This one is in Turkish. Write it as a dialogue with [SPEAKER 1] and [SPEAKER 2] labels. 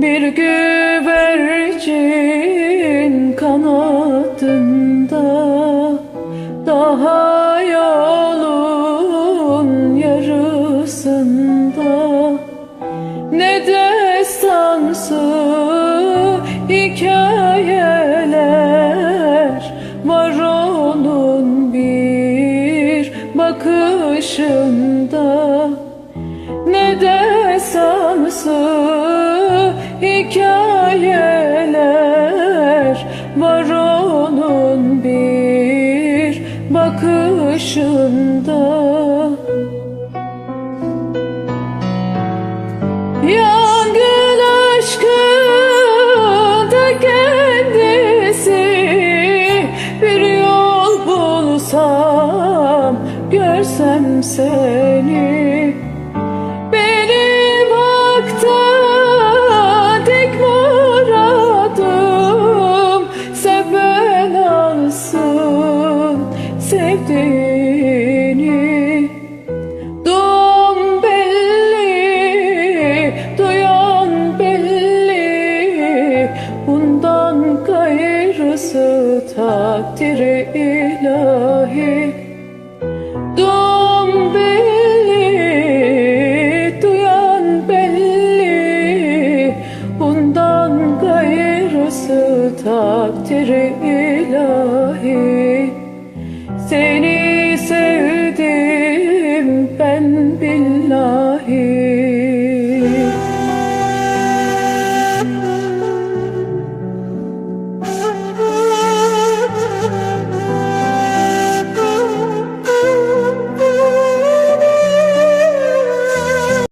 [SPEAKER 1] Bir güvercin kanadında Daha yolun yarısında. Ne destansı hikayeler Var onun bir bakışında. Ne destansı hikayeler var onun bir bakışında. Yangın aşkı da kendisi Bir yol bulsam görsem seni takdiri ilahi. Doğum belli, duyan belli. Bundan gayrısı takdiri ilahi. Seni